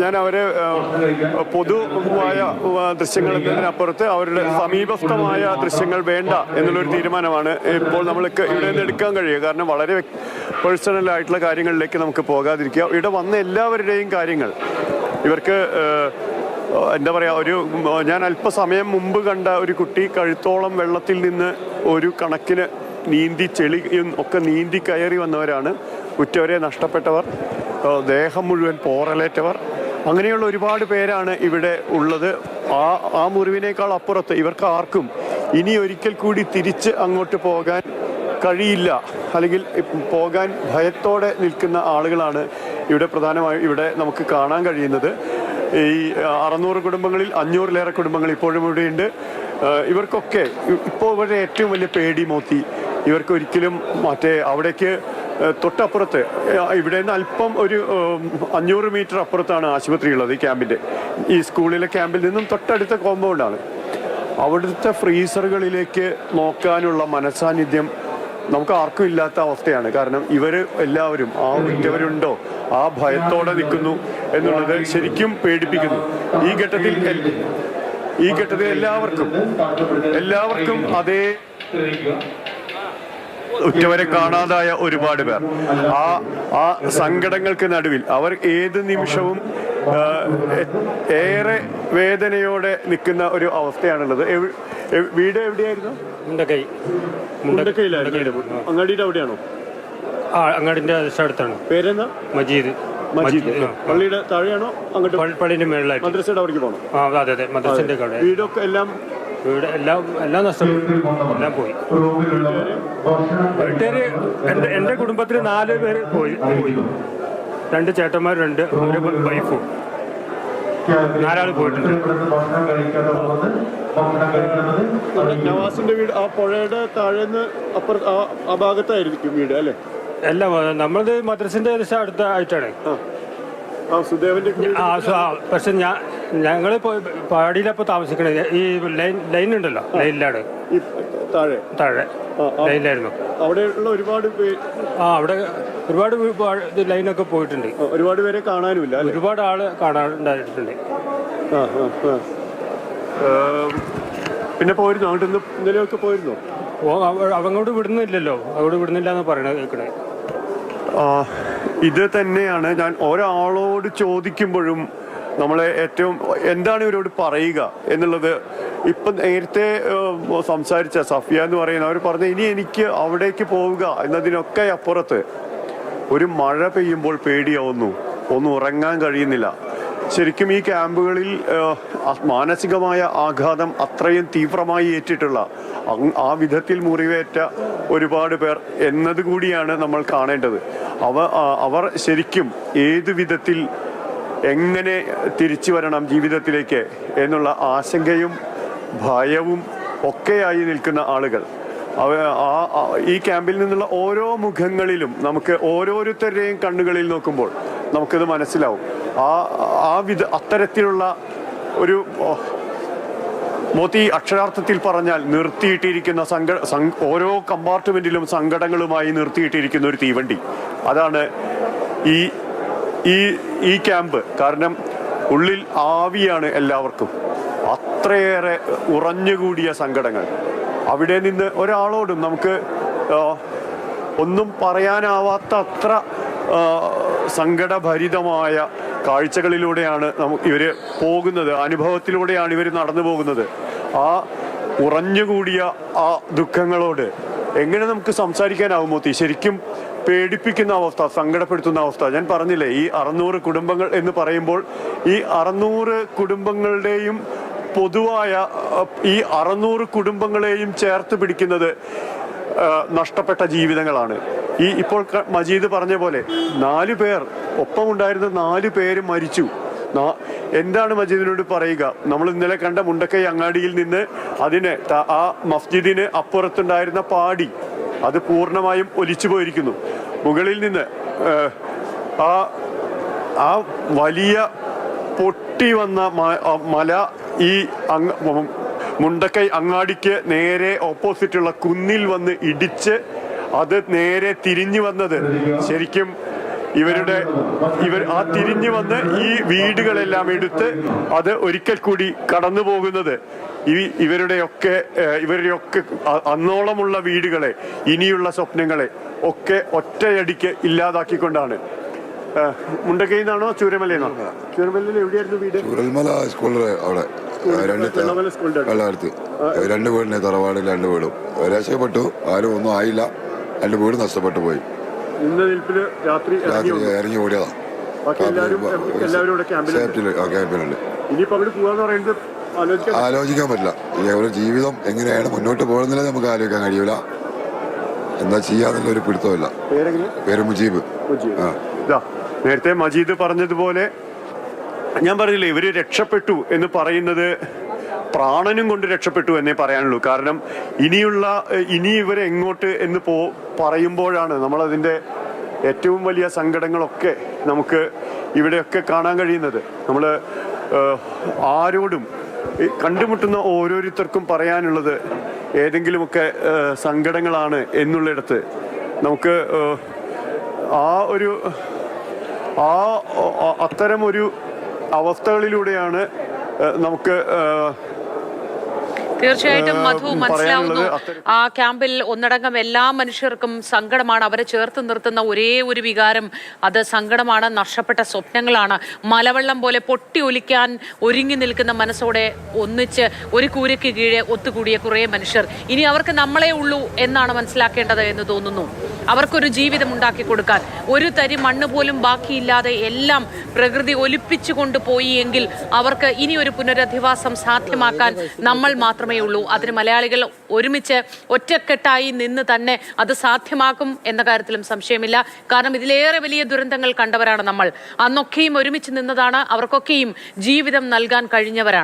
ഞാൻ അവരെ പൊതുവായ ദൃശ്യങ്ങൾ എന്നതിനപ്പുറത്ത് അവരുടെ സമീപസ്ഥമായ ദൃശ്യങ്ങൾ വേണ്ട എന്നുള്ളൊരു തീരുമാനമാണ് ഇപ്പോൾ നമ്മൾക്ക് ഇവിടെ നിന്ന് എടുക്കാൻ കഴിയുക. കാരണം വളരെ പേഴ്സണൽ ആയിട്ടുള്ള കാര്യങ്ങളിലേക്ക് നമുക്ക് പോകാതിരിക്കുക. ഇവിടെ വന്ന എല്ലാവരുടെയും കാര്യങ്ങൾ ഇവർക്ക് എന്താ പറയുക ഒരു ഞാൻ അല്പസമയം മുമ്പ് കണ്ട ഒരു കുട്ടി കഴുത്തോളം വെള്ളത്തിൽ നിന്ന് ഒരു കണക്കിന് നീന്തി ചെളി ഒക്കെ നീന്തി കയറി വന്നവരാണ്. ഉറ്റവരെ നഷ്ടപ്പെട്ടവർ. ദേഹം മുഴുവൻ പോറലേറ്റവർ. അങ്ങനെയുള്ള ഒരുപാട് പേരാണ് ഇവിടെ ഉള്ളത്. ആ ആ മുറിവിനേക്കാൾ അപ്പുറത്ത് ഇവർക്ക് ആർക്കും ഇനി ഒരിക്കൽ കൂടി തിരിച്ച് അങ്ങോട്ട് പോകാൻ കഴിയില്ല. അല്ലെങ്കിൽ പോകാൻ ഭയത്തോടെ നിൽക്കുന്ന ആളുകളാണ് ഇവിടെ പ്രധാനമായും ഇവിടെ നമുക്ക് കാണാൻ കഴിയുന്നത്. ഈ അറുന്നൂറ് കുടുംബങ്ങളിൽ അഞ്ഞൂറിലേറെ കുടുംബങ്ങൾ ഇപ്പോഴും ഇവിടെയുണ്ട്. ഇവർക്കൊക്കെ ഇപ്പോൾ ഇവരുടെ ഏറ്റവും വലിയ പേടി മോത്തി. ഇവർക്ക് ഒരിക്കലും മറ്റേ അവിടേക്ക് തൊട്ടപ്പുറത്ത് ഇവിടെ നിന്ന് അല്പം ഒരു അഞ്ഞൂറ് മീറ്റർ അപ്പുറത്താണ് ആശുപത്രി ഉള്ളത് ഈ ക്യാമ്പിന്റെ. ഈ സ്കൂളിലെ ക്യാമ്പിൽ നിന്നും തൊട്ടടുത്ത കോമ്പൗണ്ടാണ് അവിടുത്തെ ഫ്രീസറുകളിലേക്ക് നോക്കാനുള്ള മനസാന്നിധ്യം നമുക്ക് ആർക്കും ഇല്ലാത്ത അവസ്ഥയാണ്. കാരണം ഇവർ എല്ലാവരും ആ ഉറ്റവരുണ്ടോ ആ ഭയത്തോടെ നിൽക്കുന്നു എന്നുള്ളത് ശരിക്കും പേടിപ്പിക്കുന്നു. ഈ ഘട്ടത്തിൽ ഈ ഘട്ടത്തിൽ എല്ലാവർക്കും എല്ലാവർക്കും അതേ ഉറ്റവരെ കാണാതായ ഒരുപാട് പേർ. ആ ആ സങ്കടങ്ങൾക്ക് നടുവിൽ അവർ ഏത് നിമിഷവും ഏറെ വേദനയോടെ നിൽക്കുന്ന ഒരു അവസ്ഥയാണുള്ളത്. വീട് എവിടെയായിരുന്നു? മുണ്ടക്കൈ. മുണ്ടക്കൈയിലായിരുന്നു. അങ്ങാടിയുടെ അവിടെയാണോ? ആ അങ്ങാടിന്റെ അടുത്താണ് പേരെന്താ? മജീദ്. മജീദ്. പള്ളിയുടെ താഴെയാണോ അങ്ങോട്ട്? പള്ളി- പള്ളിന്റെ മേളിലായിട്ട്. മദ്രസയുടെ അവിടേക്ക് പോകണം ആ അതെ അതെ മദ്രസന്റെ വീടൊക്കെ എല്ലാം വീട് എല്ലാം എല്ലാം നഷ്ടപ്പെട്ടു. എല്ലാം പോയി. വീട്ടുകാര് എന്റെ എന്റെ കുടുംബത്തിൽ നാല് പേര് പോയി പോയി. രണ്ട് ചേട്ടന്മാർ രണ്ട് ഒരു വൈഫും. നാലാൾ പോയിട്ടുണ്ട്. നവാസിന്റെ വീട് ആ പുഴയുടെ താഴേന്ന് അപ്പുറ ആ ഭാഗത്തായിരിക്കും വീട് അല്ലേ? എല്ലാം നമ്മളത് മദ്രസിന്റെ ഏകദേശം അടുത്ത ആയിട്ടാണ് ആ. ആ സുദേവന്റെ വീട് ആ ആ, പക്ഷെ ഞാൻ ഞങ്ങൾ പാടിയിലപ്പോൾ താമസിക്കണത് ഈ ലൈൻ ലൈൻ ഉണ്ടല്ലോ ലൈനിലാണ്. താഴെ. താഴെ. ലൈനിലായിരുന്നു. അവിടെയുള്ള ഒരുപാട് ആ അവിടെ ഒരുപാട് ലൈനൊക്കെ പോയിട്ടുണ്ട്. ഒരുപാട് പേരെ കാണാനുമില്ല ഒരുപാട് ആൾ കാണാനുണ്ടായിട്ടുണ്ട്. പിന്നെ പോയിരുന്നു? അങ്ങോട്ട് ഇന്ന് ഇന്നലെയൊക്കെ പോയിരുന്നു? അവങ്ങോട്ട് വിടുന്നില്ലല്ലോ. അവിടെ വിടുന്നില്ല എന്ന് പറയണത് കേൾക്കണേ. ഇത് തന്നെയാണ്. ഞാൻ ഒരാളോട് ചോദിക്കുമ്പോഴും നമ്മളെ ഏറ്റവും എന്താണ് ഇവരോട് പറയുക എന്നുള്ളത് ഇപ്പം നേരത്തെ സംസാരിച്ച സഫിയ എന്ന് പറയുന്ന അവർ പറഞ്ഞ ഇനി എനിക്ക് അവിടേക്ക് പോവുക എന്നതിനൊക്കെ അപ്പുറത്ത് ഒരു മഴ പെയ്യുമ്പോൾ പേടിയാവുന്നു. ഒന്നും ഉറങ്ങാൻ കഴിയുന്നില്ല. ശരിക്കും ഈ ക്യാമ്പുകളിൽ മാനസികമായ ആഘാതം അത്രയും തീവ്രമായി ഏറ്റിട്ടുള്ള ആ വിധത്തിൽ മുറിവേറ്റ ഒരുപാട് പേർ എന്നതുകൂടിയാണ് നമ്മൾ കാണേണ്ടത്. അവ അവർ ശരിക്കും ഏത് വിധത്തിൽ എങ്ങനെ തിരിച്ചു വരണം ജീവിതത്തിലേക്ക് എന്നുള്ള ആശങ്കയും ഭയവും ഒക്കെയായി നിൽക്കുന്ന ആളുകൾ. അവ ആ ഈ ക്യാമ്പിൽ നിന്നുള്ള ഓരോ മുഖങ്ങളിലും നമുക്ക് ഓരോരുത്തരുടെയും കണ്ണുകളിൽ നോക്കുമ്പോൾ നമുക്കത് മനസ്സിലാവും. ആ ആ വിധ അത്തരത്തിലുള്ള ഒരു മോത്തി അക്ഷരാർത്ഥത്തിൽ പറഞ്ഞാൽ നിർത്തിയിട്ടിരിക്കുന്ന സംഘ ഓരോ കമ്പാർട്ട്മെന്റിലും സങ്കടങ്ങളുമായി നിർത്തിയിട്ടിരിക്കുന്ന ഒരു തീവണ്ടി. അതാണ് ഈ ഈ ഈ ക്യാമ്പ് കാരണം ഉള്ളിൽ ആവിയാണ് എല്ലാവർക്കും. അത്രയേറെ ഉറഞ്ഞുകൂടിയ സങ്കടങ്ങൾ. അവിടെ നിന്ന് ഒരാളോടും നമുക്ക് ഒന്നും പറയാനാവാത്ത അത്ര സങ്കടഭരിതമായ കാഴ്ചകളിലൂടെയാണ് നമുക്ക് ഇവർ പോകുന്നത്. അനുഭവത്തിലൂടെയാണ് ഇവർ നടന്നു പോകുന്നത്. ആ ഉറഞ്ഞുകൂടിയ ആ ദുഃഖങ്ങളോട് എങ്ങനെ നമുക്ക് സംസാരിക്കാനാവും മോത്തി? ശരിക്കും പേടിപ്പിക്കുന്ന അവസ്ഥ സങ്കടപ്പെടുത്തുന്ന അവസ്ഥ. ഞാൻ പറഞ്ഞില്ലേ ഈ അറുന്നൂറ് കുടുംബങ്ങൾ എന്ന് പറയുമ്പോൾ ഈ അറുന്നൂറ് കുടുംബങ്ങളുടെയും പൊതുവായ ഈ അറുന്നൂറ് കുടുംബങ്ങളെയും ചേർത്ത് പിടിക്കുന്നത് നഷ്ടപ്പെട്ട ജീവിതങ്ങളാണ്. ഈ ഇപ്പോൾ മജീദ് പറഞ്ഞ പോലെ നാല് പേർ ഒപ്പമുണ്ടായിരുന്ന നാല് പേര് മരിച്ചു. എന്താണ് മജീദിനോട് പറയുക? നമ്മൾ ഇന്നലെ കണ്ട മുണ്ടക്കൈ അങ്ങാടിയിൽ നിന്ന് അതിന് ആ മസ്ജിദിന് അപ്പുറത്തുണ്ടായിരുന്ന പാടി. അത് പൂർണമായും ഒലിച്ചു പോയിരിക്കുന്നു. മുകളിൽ നിന്ന് ആ, ആ വലിയ പൊട്ടി വന്ന മല ഈ അങ്ങ് മുണ്ടക്കൈ അങ്ങാടിക്ക് നേരെ ഓപ്പോസിറ്റുള്ള കുന്നിൽ വന്ന് ഇടിച്ച് അത് നേരെ തിരിഞ്ഞു വന്നത് ശരിക്കും ഇവരുടെ ഇവർ ആ തിരിഞ്ഞു വന്ന് ഈ വീടുകളെല്ലാം എടുത്ത് അത് ഒരിക്കൽ കൂടി കടന്നു പോകുന്നത്. ഈ ഇവരുടെയൊക്കെ ഇവരുടെയൊക്കെ അന്നോളമുള്ള വീടുകളെ ഇനിയുള്ള സ്വപ്നങ്ങളെ ഒക്കെ ഒറ്റയടിക്ക് ഇല്ലാതാക്കിക്കൊണ്ടാണ്. മുണ്ടക്കയിൽ നിന്നാണോ ചൂരമലയിൽ നിന്നാണോ? ചൂരമലയിൽ എവിടെയായിരുന്നു വീട്? ചൂരമല സ്കൂളിൽ അവിടെ. രണ്ട് വീടിനെ തറവാട് രണ്ട് വീടും. ഒരാശയപ്പെട്ടു ആരും ഒന്നും ആയില്ല. രണ്ട് വീട് നഷ്ടപ്പെട്ടു പോയി. രാത്രി ഇറങ്ങി രാത്രി വന്നു. ഇറങ്ങി ഓടിയതാ. ബാക്കി എല്ലാവരും എല്ലാവരും ഇവിടെ ക്യാമ്പിലുണ്ട് സേഫ്റ്റിൽ ആ ക്യാമ്പിലുണ്ട്. ഇനിയിപ്പോ അവിടെ പോവാന്ന് പറയുന്നത് ആലോചിക്കാൻ പറ്റില്ല. ഒരു ജീവിതം എങ്ങനെയാണ് മുന്നോട്ട് പോകുന്നില്ല നമുക്ക് ആലോചിക്കാൻ കഴിയൂല. എന്താ ചെയ്യാന്നുള്ള ഒരു പിടുത്തമില്ല പേര് മുജീബ്. നേരത്തെ മജീദ് പറഞ്ഞതുപോലെ ഞാൻ പറഞ്ഞില്ലേ ഇവർ രക്ഷപ്പെട്ടു എന്ന് പറയുന്നത് പ്രാണനും കൊണ്ട് രക്ഷപ്പെട്ടു എന്നേ പറയാനുള്ളൂ. കാരണം ഇനിയുള്ള ഇനി ഇവരെ എങ്ങോട്ട് എന്ന് പോ പറയുമ്പോഴാണ് നമ്മളതിന്റെ ഏറ്റവും വലിയ സങ്കടങ്ങളൊക്കെ നമുക്ക് ഇവിടെയൊക്കെ കാണാൻ കഴിയുന്നത്. നമ്മൾ ആരോടും കണ്ടുമുട്ടുന്ന ഓരോരുത്തർക്കും പറയാനുള്ളത് ഏതെങ്കിലുമൊക്കെ സങ്കടങ്ങളാണ് എന്നുള്ളിടത്ത് നമുക്ക് ആ ഒരു ആ അത്തരം ഒരു അവസ്ഥകളിലൂടെയാണ് നമുക്ക് തീർച്ചയായിട്ടും മധു മനസ്സിലാവുന്നു. ആ ക്യാമ്പിൽ ഒന്നടങ്കം എല്ലാ മനുഷ്യർക്കും സങ്കടമാണ്. അവരെ ചേർത്ത് നിർത്തുന്ന ഒരേ ഒരു വികാരം അത് സങ്കടമാണ് നഷ്ടപ്പെട്ട സ്വപ്നങ്ങളാണ്. മലവെള്ളം പോലെ പൊട്ടി ഒലിക്കാൻ ഒരുങ്ങി നിൽക്കുന്ന മനസ്സോടെ ഒന്നിച്ച് ഒരു കൂരയ്ക്ക് കീഴെ ഒത്തുകൂടിയ കുറേ മനുഷ്യർ. ഇനി അവർക്ക് നമ്മളെ ഉള്ളൂ എന്നാണ് മനസ്സിലാക്കേണ്ടത് എന്ന് തോന്നുന്നു. അവർക്കൊരു ജീവിതം ഉണ്ടാക്കി കൊടുക്കാൻ. ഒരു തരി മണ്ണ് പോലും ബാക്കിയില്ലാതെ എല്ലാം പ്രകൃതി ഒലിപ്പിച്ചു കൊണ്ടുപോയി എങ്കിൽ അവർക്ക് ഇനി ഒരു പുനരധിവാസം സാധ്യമാക്കാൻ നമ്മൾ മാത്രമേ ഉള്ളൂ അതിന് മലയാളികൾ ഒരുമിച്ച് ഒറ്റക്കെട്ടായി നിന്ന് തന്നെ അത് സാധ്യമാക്കും എന്ന കാര്യത്തിലും സംശയമില്ല. കാരണം ഇതിലേറെ വലിയ ദുരന്തങ്ങൾ കണ്ടവരാണ് നമ്മൾ. അന്നൊക്കെയും ഒരുമിച്ച് നിന്നതാണ് അവർക്കൊക്കെയും ജീവിതം നൽകാൻ കഴിഞ്ഞവരാണ്.